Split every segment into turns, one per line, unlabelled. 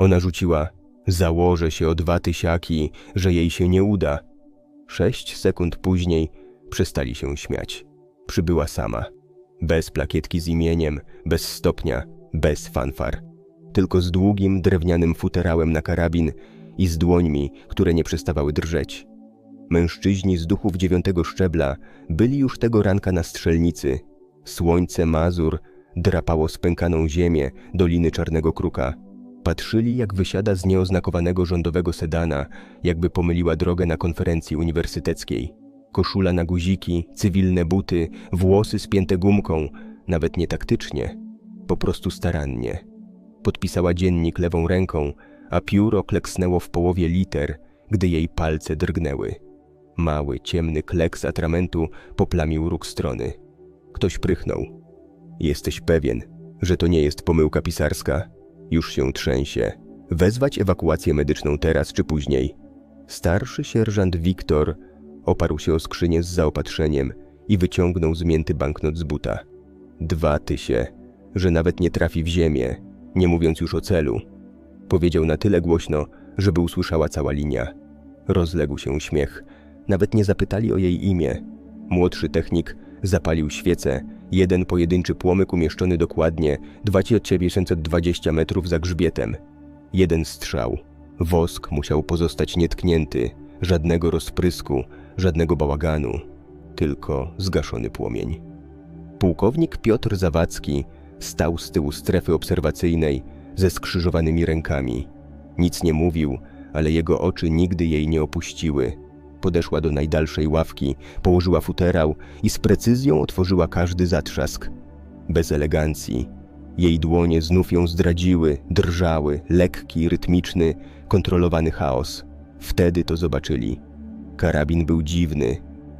Ona rzuciła: Założę się o dwa tysiaki, że jej się nie uda. Sześć sekund później przestali się śmiać. Przybyła sama. Bez plakietki z imieniem, bez stopnia, bez fanfar. Tylko z długim, drewnianym futerałem na karabin i z dłońmi, które nie przestawały drżeć. Mężczyźni z duchów dziewiątego szczebla byli już tego ranka na strzelnicy. Słońce Mazur drapało spękaną ziemię Doliny Czarnego Kruka. Patrzyli, jak wysiada z nieoznakowanego rządowego sedana, jakby pomyliła drogę na konferencji uniwersyteckiej. Koszula na guziki, cywilne buty, włosy spięte gumką, nawet nie taktycznie, po prostu starannie. Podpisała dziennik lewą ręką, a pióro kleksnęło w połowie liter, gdy jej palce drgnęły. Mały, ciemny kleks atramentu poplamił róg strony. Ktoś prychnął. Jesteś pewien, że to nie jest pomyłka pisarska? Już się trzęsie. Wezwać ewakuację medyczną teraz czy później? Starszy sierżant Wiktor oparł się o skrzynię z zaopatrzeniem i wyciągnął zmięty banknot z buta. Dwa tysie, że nawet nie trafi w ziemię, nie mówiąc już o celu. Powiedział na tyle głośno, żeby usłyszała cała linia. Rozległ się śmiech. Nawet nie zapytali o jej imię. Młodszy technik zapalił świecę, jeden pojedynczy płomyk umieszczony dokładnie 2720 metrów za grzbietem. Jeden strzał. Wosk musiał pozostać nietknięty, żadnego rozprysku, żadnego bałaganu, tylko zgaszony płomień. Pułkownik Piotr Zawadzki stał z tyłu strefy obserwacyjnej ze skrzyżowanymi rękami. Nic nie mówił, ale jego oczy nigdy jej nie opuściły. Podeszła do najdalszej ławki, położyła futerał i z precyzją otworzyła każdy zatrzask. Bez elegancji. Jej dłonie znów ją zdradziły, drżały, lekki, rytmiczny, kontrolowany chaos. Wtedy to zobaczyli. Karabin był dziwny,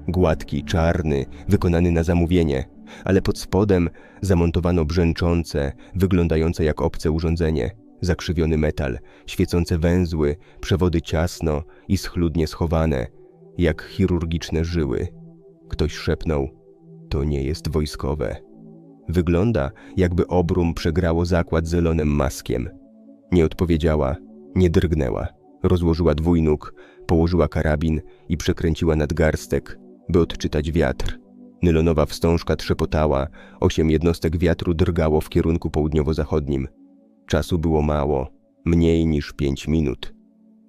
gładki, czarny, wykonany na zamówienie, ale pod spodem zamontowano brzęczące, wyglądające jak obce urządzenie, zakrzywiony metal, świecące węzły, przewody ciasno i schludnie schowane, jak chirurgiczne żyły. Ktoś szepnął: To nie jest wojskowe. Wygląda, jakby obrum przegrało zakład z Elonem Maskiem. Nie odpowiedziała, nie drgnęła. Rozłożyła dwójnóg, położyła karabin i przekręciła nadgarstek, by odczytać wiatr. Nylonowa wstążka trzepotała, osiem jednostek wiatru drgało w kierunku południowo-zachodnim. Czasu było mało, mniej niż pięć minut.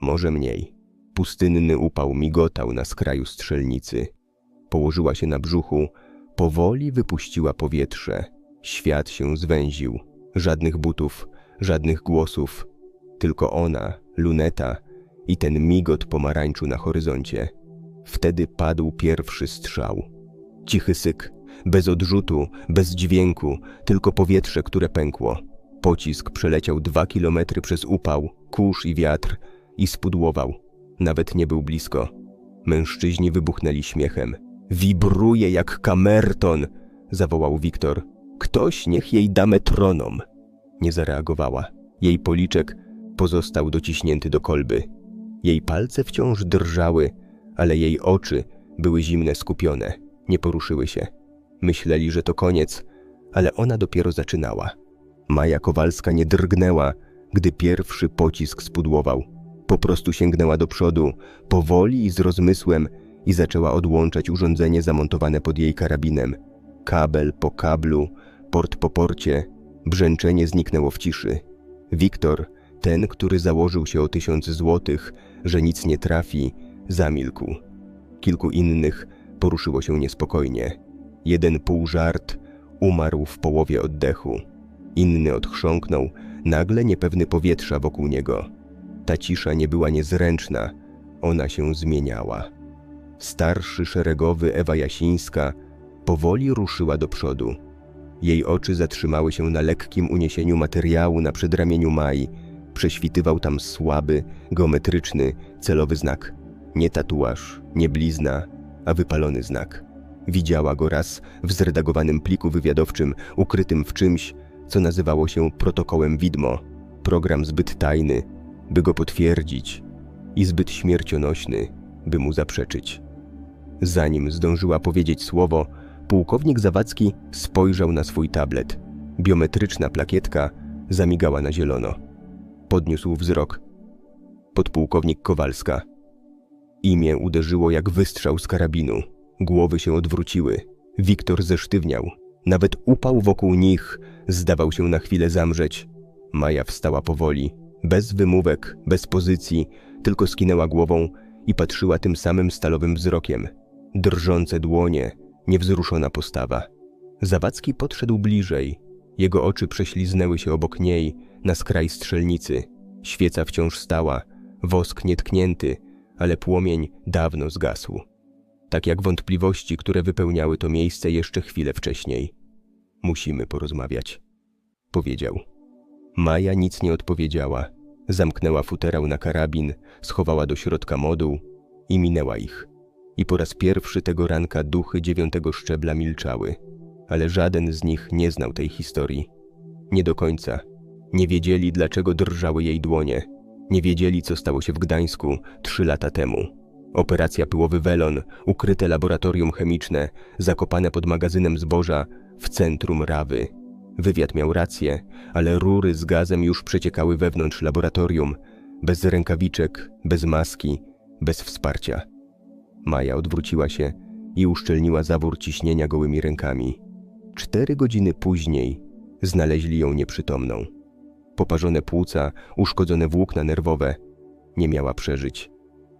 Może mniej. Pustynny upał migotał na skraju strzelnicy. Położyła się na brzuchu, powoli wypuściła powietrze. Świat się zwęził. Żadnych butów, żadnych głosów. Tylko ona, luneta i ten migot pomarańczu na horyzoncie. Wtedy padł pierwszy strzał. Cichy syk, bez odrzutu, bez dźwięku, tylko powietrze, które pękło. Pocisk przeleciał dwa kilometry przez upał, kurz i wiatr i spudłował. Nawet nie był blisko. Mężczyźni wybuchnęli śmiechem. Wibruje jak kamerton, zawołał Wiktor. Ktoś niech jej da metronom. Nie zareagowała. Jej policzek pozostał dociśnięty do kolby. Jej palce wciąż drżały, ale jej oczy były zimne, skupione, nie poruszyły się. Myśleli, że to koniec, ale ona dopiero zaczynała. Maja Kowalska nie drgnęła, gdy pierwszy pocisk spudłował. Po prostu sięgnęła do przodu, powoli i z rozmysłem, i zaczęła odłączać urządzenie zamontowane pod jej karabinem. Kabel po kablu, port po porcie, brzęczenie zniknęło w ciszy. Wiktor, ten, który założył się o tysiąc złotych, że nic nie trafi, zamilkł. Kilku innych poruszyło się niespokojnie. Jeden półżart umarł w połowie oddechu. Inny odchrząknął, nagle niepewny powietrza wokół niego. Ta cisza nie była niezręczna, ona się zmieniała. Starszy szeregowy Ewa Jasińska powoli ruszyła do przodu. Jej oczy zatrzymały się na lekkim uniesieniu materiału na przedramieniu Mai. Prześwitywał tam słaby, geometryczny, celowy znak. Nie tatuaż, nie blizna, a wypalony znak. Widziała go raz w zredagowanym pliku wywiadowczym, ukrytym w czymś, co nazywało się protokołem widmo. Program zbyt tajny, by go potwierdzić i zbyt śmiercionośny, by mu zaprzeczyć. Zanim zdążyła powiedzieć słowo, pułkownik Zawadzki spojrzał na swój tablet. Biometryczna plakietka zamigała na zielono. Podniósł wzrok. Podpułkownik Kowalska. Imię uderzyło jak wystrzał z karabinu. Głowy się odwróciły. Wiktor zesztywniał. Nawet upał wokół nich zdawał się na chwilę zamrzeć. Maja wstała powoli, bez wymówek, bez pozycji, tylko skinęła głową i patrzyła tym samym stalowym wzrokiem. Drżące dłonie, niewzruszona postawa. Zawadzki podszedł bliżej. Jego oczy prześliznęły się obok niej, na skraj strzelnicy. Świeca wciąż stała, wosk nietknięty, ale płomień dawno zgasł. Tak jak wątpliwości, które wypełniały to miejsce jeszcze chwilę wcześniej. Musimy porozmawiać, powiedział. Maja nic nie odpowiedziała. Zamknęła futerał na karabin, schowała do środka moduł i minęła ich. I po raz pierwszy tego ranka duchy dziewiątego szczebla milczały, ale żaden z nich nie znał tej historii. Nie do końca. Nie wiedzieli, dlaczego drżały jej dłonie. Nie wiedzieli, co stało się w Gdańsku trzy lata temu. Operacja Pyłowy Welon, ukryte laboratorium chemiczne, zakopane pod magazynem zboża w centrum Rawy. Wywiad miał rację, ale rury z gazem już przeciekały wewnątrz laboratorium, bez rękawiczek, bez maski, bez wsparcia. Maja odwróciła się i uszczelniła zawór ciśnienia gołymi rękami. Cztery godziny później znaleźli ją nieprzytomną. Poparzone płuca, uszkodzone włókna nerwowe. Nie miała przeżyć.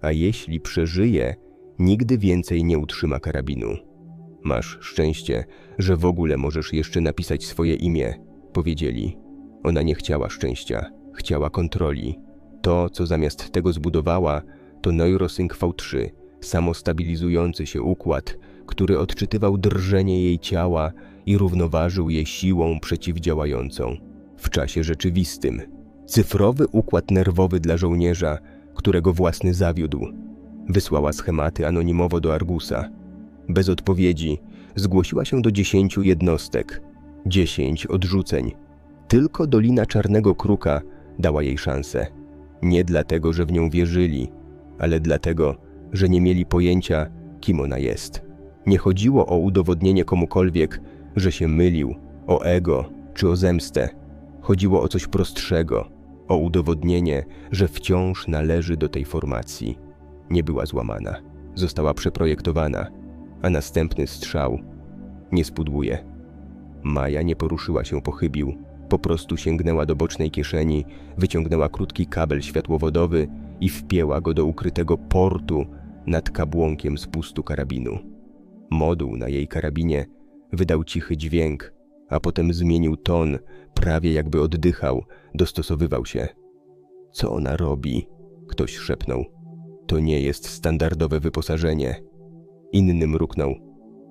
A jeśli przeżyje, nigdy więcej nie utrzyma karabinu. Masz szczęście, że w ogóle możesz jeszcze napisać swoje imię, powiedzieli. Ona nie chciała szczęścia, chciała kontroli. To, co zamiast tego zbudowała, to Neurosync V3, samostabilizujący się układ, który odczytywał drżenie jej ciała i równoważył je siłą przeciwdziałającą. W czasie rzeczywistym. Cyfrowy układ nerwowy dla żołnierza, którego własny zawiódł. Wysłała schematy anonimowo do Argusa. Bez odpowiedzi zgłosiła się do dziesięciu jednostek. Dziesięć odrzuceń. Tylko Dolina Czarnego Kruka dała jej szansę. Nie dlatego, że w nią wierzyli, ale dlatego, że nie mieli pojęcia, kim ona jest. Nie chodziło o udowodnienie komukolwiek, że się mylił, o ego czy o zemstę. Chodziło o coś prostszego, o udowodnienie, że wciąż należy do tej formacji. Nie była złamana, została przeprojektowana, a następny strzał nie spudłuje. Maja nie poruszyła się po chybił, po prostu sięgnęła do bocznej kieszeni, wyciągnęła krótki kabel światłowodowy i wpięła go do ukrytego portu nad kabłonkiem spustu karabinu. Moduł na jej karabinie wydał cichy dźwięk, a potem zmienił ton, prawie jakby oddychał, dostosowywał się. Co ona robi? Ktoś szepnął. To nie jest standardowe wyposażenie. Inny mruknął.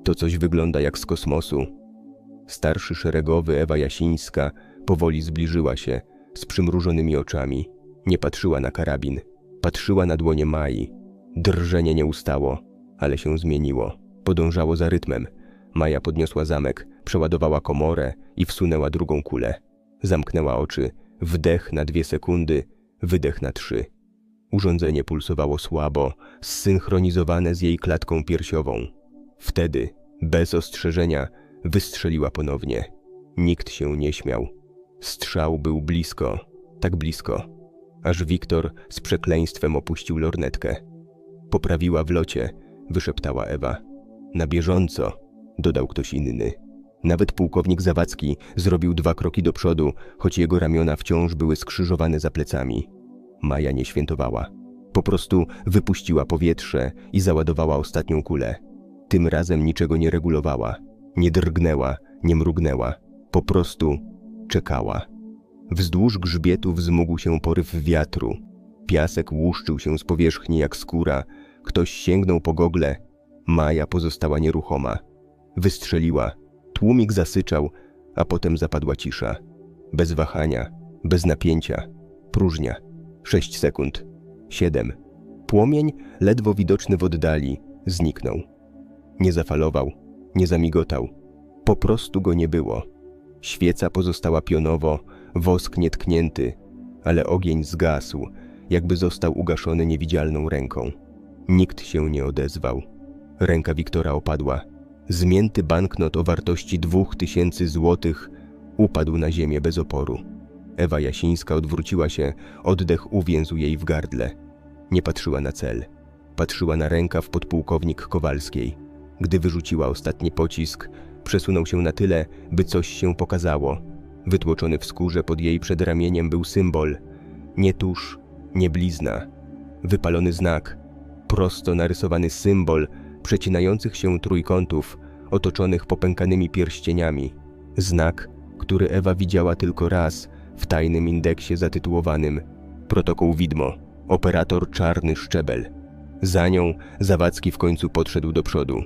To coś wygląda jak z kosmosu. Starszy szeregowy Ewa Jasińska powoli zbliżyła się, z przymrużonymi oczami. Nie patrzyła na karabin. Patrzyła na dłonie Mai. Drżenie nie ustało, ale się zmieniło. Podążało za rytmem. Maja podniosła zamek, przeładowała komorę i wsunęła drugą kulę. Zamknęła oczy, wdech na dwie sekundy, wydech na trzy. Urządzenie pulsowało słabo, zsynchronizowane z jej klatką piersiową. Wtedy, bez ostrzeżenia, wystrzeliła ponownie. Nikt się nie śmiał. Strzał był blisko, tak blisko, aż Wiktor z przekleństwem opuścił lornetkę. Poprawiła w locie, wyszeptała Ewa. Na bieżąco, dodał ktoś inny. Nawet pułkownik Zawadzki zrobił dwa kroki do przodu, choć jego ramiona wciąż były skrzyżowane za plecami. Maja nie świętowała. Po prostu wypuściła powietrze i załadowała ostatnią kulę. Tym razem niczego nie regulowała. Nie drgnęła, nie mrugnęła. Po prostu czekała. Wzdłuż grzbietu wzmógł się poryw wiatru. Piasek łuszczył się z powierzchni jak skóra. Ktoś sięgnął po gogle. Maja pozostała nieruchoma. Wystrzeliła. Tłumik zasyczał, a potem zapadła cisza. Bez wahania, bez napięcia, próżnia. Sześć sekund. Siedem. Płomień, ledwo widoczny w oddali, zniknął. Nie zafalował, nie zamigotał. Po prostu go nie było. Świeca pozostała pionowo, wosk nietknięty, ale ogień zgasł, jakby został ugaszony niewidzialną ręką. Nikt się nie odezwał. Ręka Wiktora opadła. Zmięty banknot o wartości dwóch tysięcy złotych upadł na ziemię bez oporu. Ewa Jasińska odwróciła się, oddech uwięzł jej w gardle. Nie patrzyła na cel. Patrzyła na rękaw podpułkownik Kowalskiej. Gdy wyrzuciła ostatni pocisk, przesunął się na tyle, by coś się pokazało. Wytłoczony w skórze pod jej przedramieniem był symbol. Nie tusz, nie blizna. Wypalony znak. Prosto narysowany symbol przecinających się trójkątów, otoczonych popękanymi pierścieniami. Znak, który Ewa widziała tylko raz w tajnym indeksie zatytułowanym Protokół Widmo, operator Czarny Szczebel. Za nią Zawadzki w końcu podszedł do przodu.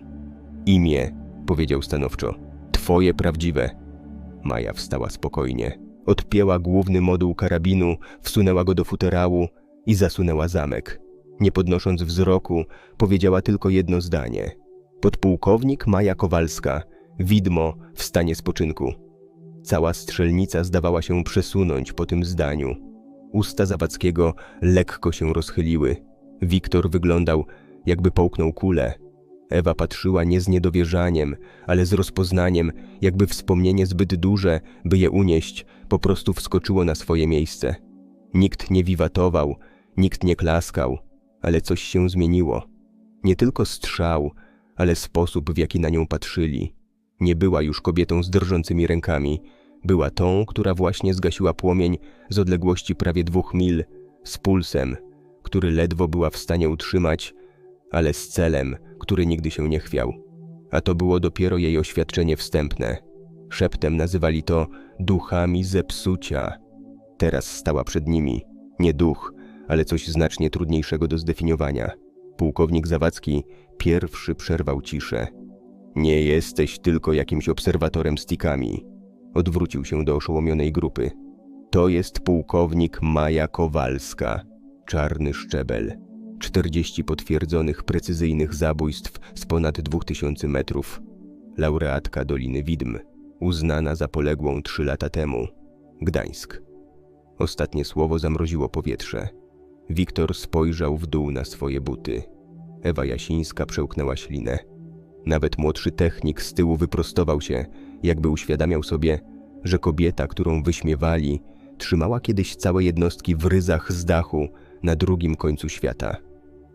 Imię, powiedział stanowczo. Twoje prawdziwe. Maja wstała spokojnie. Odpięła główny moduł karabinu, wsunęła go do futerału i zasunęła zamek. Nie podnosząc wzroku, powiedziała tylko jedno zdanie. Podpułkownik Maja Kowalska, widmo w stanie spoczynku. Cała strzelnica zdawała się przesunąć po tym zdaniu. Usta Zawadzkiego lekko się rozchyliły. Wiktor wyglądał, jakby połknął kulę. Ewa patrzyła nie z niedowierzaniem, ale z rozpoznaniem, jakby wspomnienie zbyt duże, by je unieść, po prostu wskoczyło na swoje miejsce. Nikt nie wiwatował, nikt nie klaskał, ale coś się zmieniło. Nie tylko strzał, ale sposób, w jaki na nią patrzyli. Nie była już kobietą z drżącymi rękami, była tą, która właśnie zgasiła płomień z odległości prawie dwóch mil, z pulsem, który ledwo była w stanie utrzymać, ale z celem, który nigdy się nie chwiał. A to było dopiero jej oświadczenie wstępne. Szeptem nazywali to duchami zepsucia. Teraz stała przed nimi nie duch, ale coś znacznie trudniejszego do zdefiniowania. Pułkownik Zawadzki pierwszy przerwał ciszę. Nie jesteś tylko jakimś obserwatorem z tikami. Odwrócił się do oszołomionej grupy. To jest pułkownik Maja Kowalska, czarny szczebel. 40 potwierdzonych precyzyjnych zabójstw z ponad 2000 metrów. Laureatka Doliny Widm, uznana za poległą trzy lata temu. Gdańsk. Ostatnie słowo zamroziło powietrze. Wiktor spojrzał w dół na swoje buty. Ewa Jasińska przełknęła ślinę. Nawet młodszy technik z tyłu wyprostował się, jakby uświadamiał sobie, że kobieta, którą wyśmiewali, trzymała kiedyś całe jednostki w ryzach z dachu na drugim końcu świata.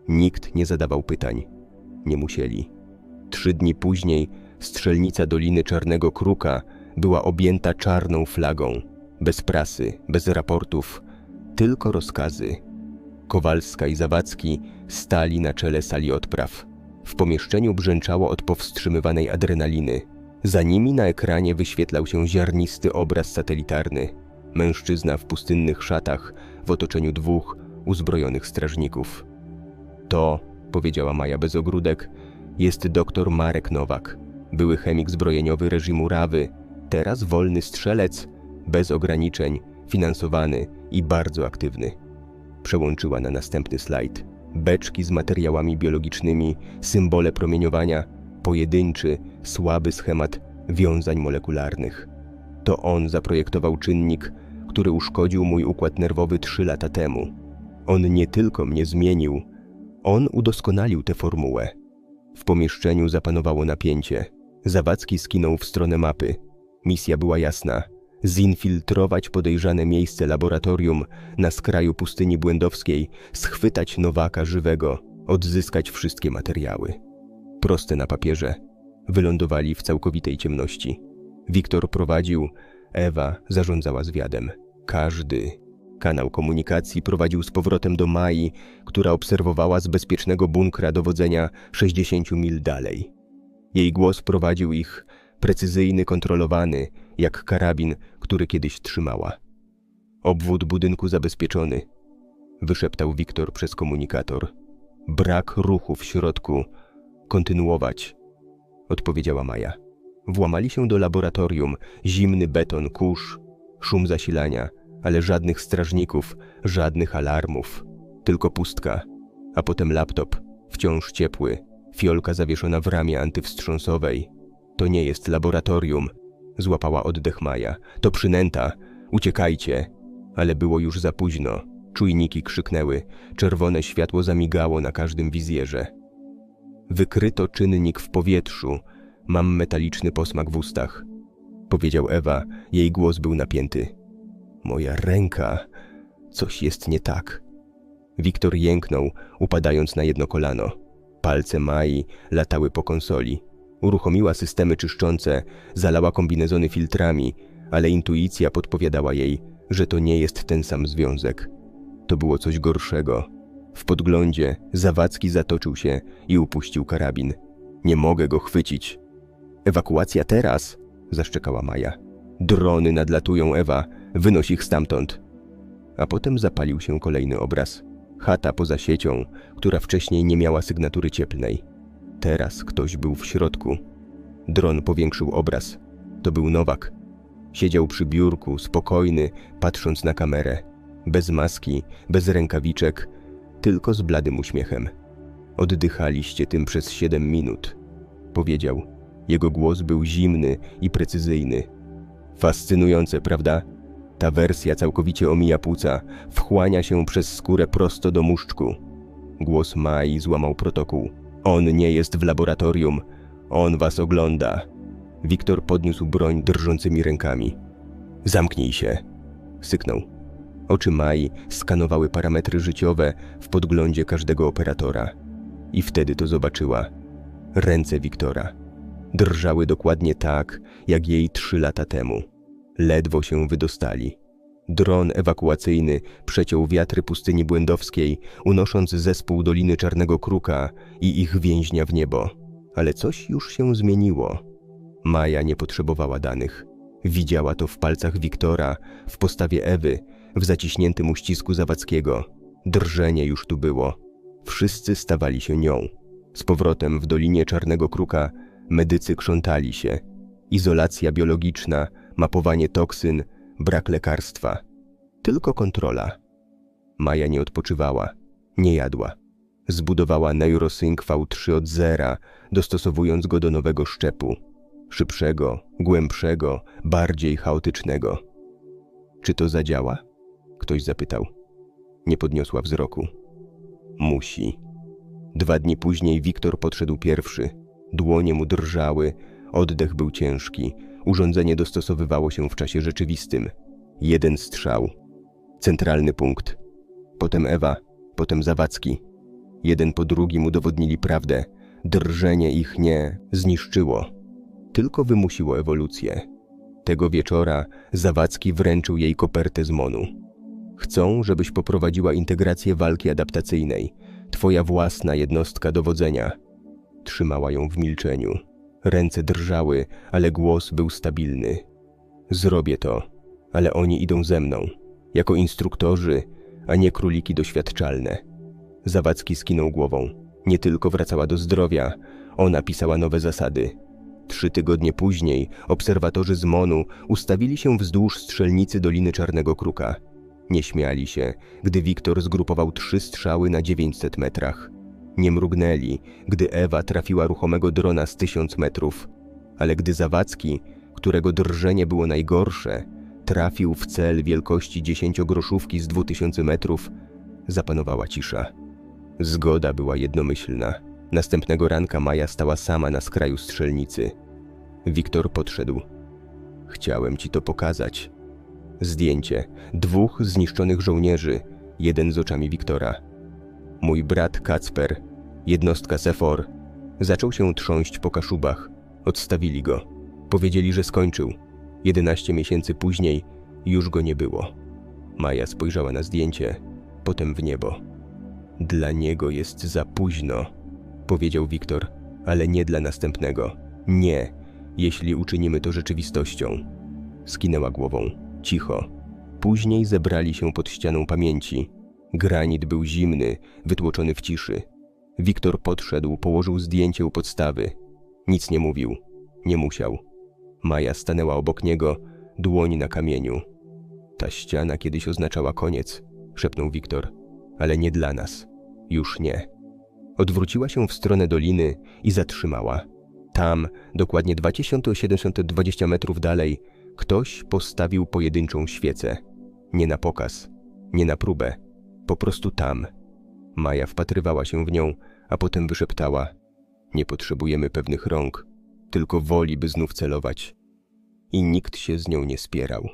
Nikt nie zadawał pytań. Nie musieli. Trzy dni później strzelnica Doliny Czarnego Kruka była objęta czarną flagą. Bez prasy, bez raportów, tylko rozkazy. Kowalska i Zawadzki stali na czele sali odpraw. W pomieszczeniu brzęczało od powstrzymywanej adrenaliny. Za nimi na ekranie wyświetlał się ziarnisty obraz satelitarny. Mężczyzna w pustynnych szatach w otoczeniu dwóch uzbrojonych strażników. To, powiedziała Maja bez ogródek, jest doktor Marek Nowak, były chemik zbrojeniowy reżimu Rawy, teraz wolny strzelec, bez ograniczeń, finansowany i bardzo aktywny. Przełączyła na następny slajd. Beczki z materiałami biologicznymi, symbole promieniowania, pojedynczy, słaby schemat wiązań molekularnych. To on zaprojektował czynnik, który uszkodził mój układ nerwowy trzy lata temu. On nie tylko mnie zmienił, on udoskonalił tę formułę. W pomieszczeniu zapanowało napięcie. Zawadzki skinął w stronę mapy. Misja była jasna. Zinfiltrować podejrzane miejsce laboratorium na skraju pustyni błędowskiej, schwytać Nowaka żywego, odzyskać wszystkie materiały. Proste na papierze. Wylądowali w całkowitej ciemności. Wiktor prowadził, Ewa zarządzała zwiadem. Każdy Kanał komunikacji prowadził z powrotem do Mai, która obserwowała z bezpiecznego bunkra dowodzenia 60 mil dalej. Jej głos prowadził ich, precyzyjny, kontrolowany, jak karabin, który kiedyś trzymała. Obwód budynku zabezpieczony, wyszeptał Wiktor przez komunikator. Brak ruchu w środku. Kontynuować, odpowiedziała Maja. Włamali się do laboratorium, zimny beton, kurz, szum zasilania – ale żadnych strażników, żadnych alarmów, tylko pustka, a potem laptop, wciąż ciepły, fiolka zawieszona w ramie antywstrząsowej. To nie jest laboratorium, złapała oddech Maja. To przynęta, uciekajcie. Ale było już za późno. Czujniki krzyknęły, czerwone światło zamigało na każdym wizjerze. Wykryto czynnik w powietrzu, mam metaliczny posmak w ustach. Powiedział Ewa, jej głos był napięty. Moja ręka. Coś jest nie tak. Wiktor jęknął, upadając na jedno kolano. Palce Mai latały po konsoli. Uruchomiła systemy czyszczące, zalała kombinezony filtrami, ale intuicja podpowiadała jej, że to nie jest ten sam związek. To było coś gorszego. W podglądzie Zawadzki zatoczył się i upuścił karabin. Nie mogę go chwycić. Ewakuacja teraz, zaszczekała Maja. Drony nadlatują Ewa, wynoś ich stamtąd. A potem zapalił się kolejny obraz. Chata poza siecią, która wcześniej nie miała sygnatury cieplnej. Teraz ktoś był w środku. Dron powiększył obraz. To był Nowak. Siedział przy biurku, spokojny, patrząc na kamerę. Bez maski, bez rękawiczek, tylko z bladym uśmiechem. Oddychaliście tym przez siedem minut. Powiedział. Jego głos był zimny i precyzyjny. Fascynujące, prawda? Ta wersja całkowicie omija płuca, wchłania się przez skórę prosto do muszczku. Głos Mai złamał protokół. On nie jest w laboratorium. On was ogląda. Wiktor podniósł broń drżącymi rękami. Zamknij się, syknął. Oczy Mai skanowały parametry życiowe w podglądzie każdego operatora. I wtedy to zobaczyła. Ręce Wiktora. Drżały dokładnie tak, jak jej trzy lata temu. Ledwo się wydostali. Dron ewakuacyjny przeciął wiatry pustyni błędowskiej, unosząc zespół Doliny Czarnego Kruka i ich więźnia w niebo. Ale coś już się zmieniło. Maja nie potrzebowała danych. Widziała to w palcach Wiktora, w postawie Ewy, w zaciśniętym uścisku Zawadzkiego. Drżenie już tu było. Wszyscy stawali się nią. Z powrotem w Dolinie Czarnego Kruka medycy krzątali się. Izolacja biologiczna, mapowanie toksyn, brak lekarstwa. Tylko kontrola. Maja nie odpoczywała, nie jadła. Zbudowała Neurosync V3 od zera, dostosowując go do nowego szczepu. Szybszego, głębszego, bardziej chaotycznego. Czy to zadziała? Ktoś zapytał. Nie podniosła wzroku. Musi. Dwa dni później Wiktor podszedł pierwszy. Dłonie mu drżały, oddech był ciężki, urządzenie dostosowywało się w czasie rzeczywistym. Jeden strzał. Centralny punkt. Potem Ewa, potem Zawadzki. Jeden po drugim udowodnili prawdę. Drżenie ich nie zniszczyło, tylko wymusiło ewolucję. Tego wieczora Zawadzki wręczył jej kopertę z Monu. Chcą, żebyś poprowadziła integrację walki adaptacyjnej, twoja własna jednostka dowodzenia. Trzymała ją w milczeniu. Ręce drżały, ale głos był stabilny. Zrobię to, ale oni idą ze mną, jako instruktorzy, a nie króliki doświadczalne. Zawadzki skinął głową. Nie tylko wracała do zdrowia, ona pisała nowe zasady. Trzy tygodnie później obserwatorzy z Monu ustawili się wzdłuż strzelnicy Doliny Czarnego Kruka. Nie śmiali się, gdy Wiktor zgrupował trzy strzały na 900 metrach. Nie mrugnęli, gdy Ewa trafiła ruchomego drona z tysiąc metrów, ale gdy Zawadzki, którego drżenie było najgorsze, trafił w cel wielkości dziesięciogroszówki z 2000 metrów, zapanowała cisza. Zgoda była jednomyślna. Następnego ranka Maja stała sama na skraju strzelnicy. Wiktor podszedł. Chciałem ci to pokazać. Zdjęcie dwóch zniszczonych żołnierzy, jeden z oczami Wiktora. Mój brat Kacper, jednostka Sefor, zaczął się trząść po kaszubach. Odstawili go. Powiedzieli, że skończył. Jedenaście miesięcy później już go nie było. Maja spojrzała na zdjęcie, potem w niebo. Dla niego jest za późno, powiedział Wiktor, ale nie dla następnego. Nie, jeśli uczynimy to rzeczywistością. Skinęła głową, cicho. Później zebrali się pod ścianą pamięci. Granit był zimny, wytłoczony w ciszy. Wiktor podszedł, położył zdjęcie u podstawy. Nic nie mówił. Nie musiał. Maja stanęła obok niego, dłoń na kamieniu. Ta ściana kiedyś oznaczała koniec, szepnął Wiktor, ale nie dla nas. Już nie. Odwróciła się w stronę doliny i zatrzymała. Tam, dokładnie 2720 metrów dalej, ktoś postawił pojedynczą świecę. Nie na pokaz, nie na próbę, po prostu tam. Maja wpatrywała się w nią, a potem wyszeptała: Nie potrzebujemy pewnych rąk, tylko woli, by znów celować. I nikt się z nią nie spierał.